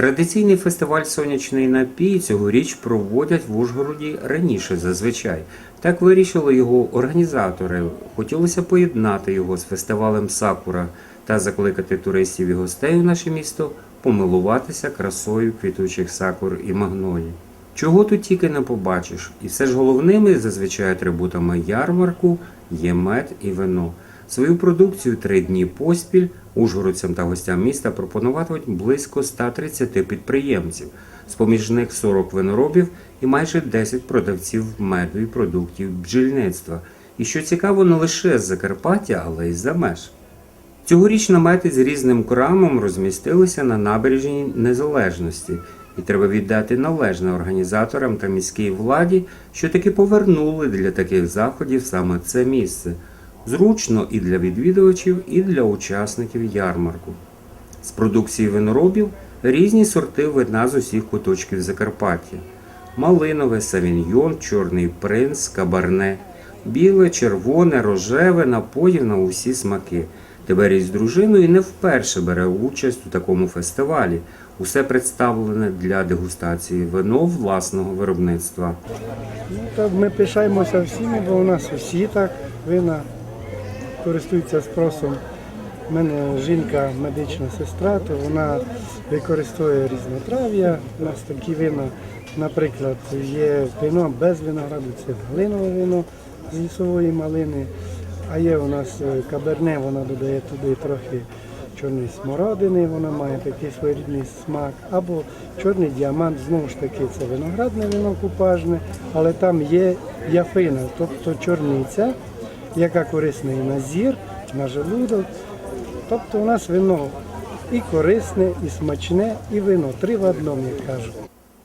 Традиційний фестиваль Сонячний напій цьогоріч проводять в Ужгороді раніше зазвичай. Так вирішили його організатори. Хотілося поєднати його з фестивалем Сакура та закликати туристів і гостей у наше місто помилуватися красою квітучих сакур і магнолій. Чого тут тільки не побачиш, і все ж головними зазвичай атрибутами ярмарку є мед і вино. Свою продукцію три дні поспіль ужгородцям та гостям міста пропонуватимуть близько 130 підприємців, з поміж них 40 виноробів і майже 10 продавців меду і продуктів бджільництва. І що цікаво, не лише з Закарпаття, але й за меж. Цьогоріч намети з різним крамом розмістилися на набережній Незалежності, і треба віддати належне організаторам та міській владі, що таки повернули для таких заходів саме це місце. Зручно і для відвідувачів, і для учасників ярмарку. З продукції виноробів різні сорти вина з усіх куточків Закарпаття: малинове, савіньйон, чорний принц, кабарне, біле, червоне, рожеве, напоїв на усі смаки. Тиберій з дружиною не вперше бере участь у такому фестивалі. Усе представлене для дегустації вино власного виробництва. Ну, ми пишаємося всіми, бо у нас усі так вина користуються спросом. У мене жінка медична сестра, то вона використовує різнотрав'я. У нас такі вина, наприклад, є вино без винограду, це глинове вино з лісової малини. А є у нас е, каберне, вона додає туди трохи чорної смородини, вона має такий своєрідний смак. Або чорний діамант, знову ж таки, це виноградне вино купажне, але там є яфина, тобто чорниця, яка корисна і на зір, на желудок. Тобто у нас вино і корисне, і смачне, і вино. Три в одному, як кажуть.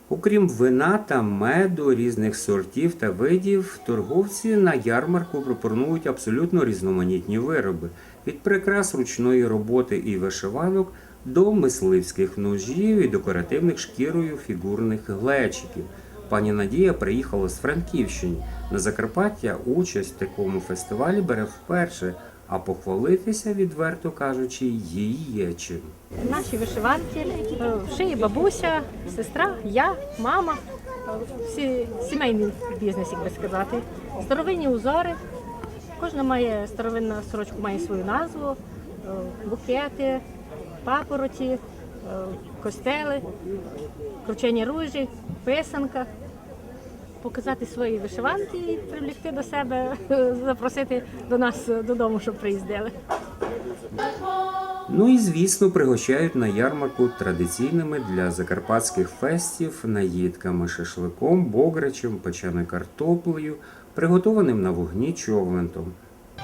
Окрім вина та меду різних сортів та видів, торговці на ярмарку пропонують абсолютно різноманітні вироби від прикрас ручної роботи і вишиванок до мисливських ножів і декоративних шкірою фігурних глечиків. Пані Надія приїхала з Франківщини. На Закарпаття участь в такому фестивалі бере вперше, а похвалитися, відверто кажучи, їй є чим. Наші вишиванки, е, шиє бабуся, сестра, я, мама. Всі сімейний бізнес, як би сказати. Старовинні узори. Кожна має старовинна сорочка має свою назву, е, букети, папороті, костели, кручені ружі, писанка. Показати свої вишиванки і привлікти до себе, запросити до нас додому, щоб приїздили. Ну і звісно, пригощають на ярмарку традиційними для закарпатських фестів наїдками шашликом, бограчем, печеною картоплею, приготованим на вогні човлентом.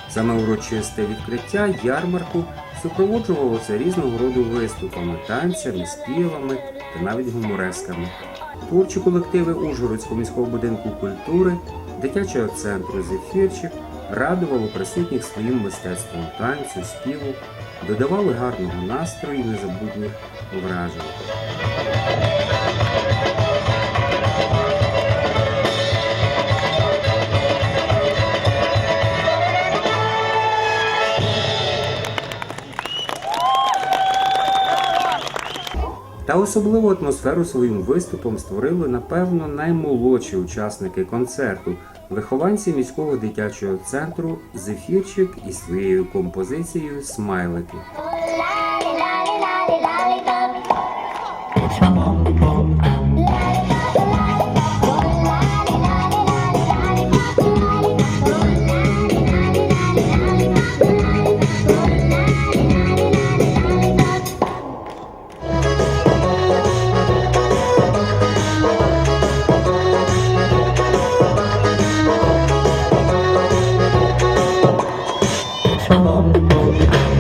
Саме урочисте відкриття ярмарку супроводжувалося різного роду виступами, танцями, співами та навіть гуморесками. Творчі колективи Ужгородського міського будинку культури, дитячого центру Зефірчик радували присутніх своїм мистецтвом танцю, співу, додавали гарного настрою і незабутніх вражень. Та особливу атмосферу своїм виступом створили, напевно, наймолодші учасники концерту, вихованці міського дитячого центру Зефірчик із своєю композицією Смайлики. come on, come on.